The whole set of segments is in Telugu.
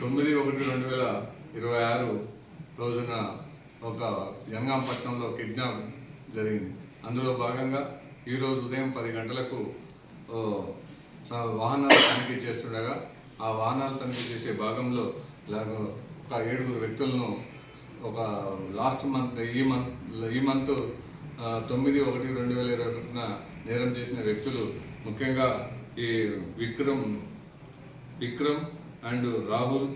తొమ్మిది ఒకటి రెండు వేల ఇరవై ఆరు రోజున ఒక యంగాంపట్నంలో కిడ్నాప్ జరిగింది. అందులో భాగంగా ఈరోజు ఉదయం పది గంటలకు వాహనాలు తనిఖీ చేస్తుండగా ఆ వాహనాలు తనిఖీ చేసే భాగంలో ఒక ఏడుగురు వ్యక్తులను ఒక లాస్ట్ మంత్ ఈ మంత్ ఈ మంత్ తొమ్మిది ఒకటి రెండు వేల ఇరవై ఒకటిన నేరం చేసిన వ్యక్తులు ముఖ్యంగా ఈ విక్రమ్ విక్రమ్ అండ్ రాహుల్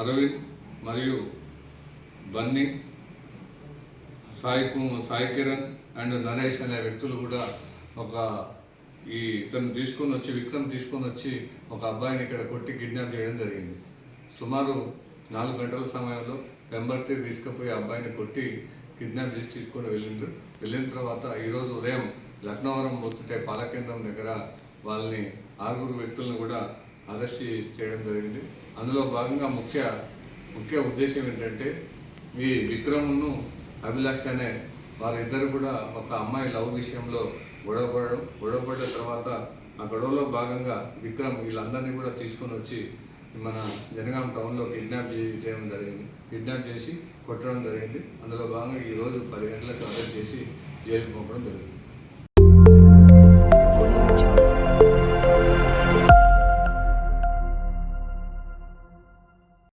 అరవింద్ మరియు బన్నీ సాయి సాయి కిరణ్ అండ్ నరేష్ అనే వ్యక్తులు కూడా ఒక ఈ ఇతను తీసుకొని వచ్చి విక్రమ్ తీసుకొని వచ్చి ఒక అబ్బాయిని ఇక్కడ కొట్టి కిడ్నాప్ చేయడం జరిగింది. సుమారు నాలుగు గంటల సమయంలో పెంబర్తి తీసుకుపోయి అబ్బాయిని కొట్టి కిడ్నాప్ చేసి తీసుకొని వెళ్ళిండ్రు. వెళ్ళిన తర్వాత ఈరోజు ఉదయం లక్నవరం పోతుంటే పాలకేంద్రం దగ్గర వాళ్ళని ఆరుగురు వ్యక్తులను కూడా అరెస్ట్ చేయడం జరిగింది. అందులో భాగంగా ముఖ్య ముఖ్య ఉద్దేశం ఏంటంటే ఈ విక్రమ్ను అభిలాష్ అనే వారిద్దరు కూడా ఒక అమ్మాయి లవ్ విషయంలో గొడవపడడం గొడవపడ్డ తర్వాత ఆ గొడవలో భాగంగా విక్రమ్ వీళ్ళందరినీ కూడా తీసుకొని వచ్చి మన జనగాం టౌన్లో కిడ్నాప్ చేయడం జరిగింది. కిడ్నాప్ చేసి కొట్టడం జరిగింది. అందులో భాగంగా ఈరోజు పది గంటలకు అరెస్ట్ చేసి జైలుకి పంపడం జరిగింది.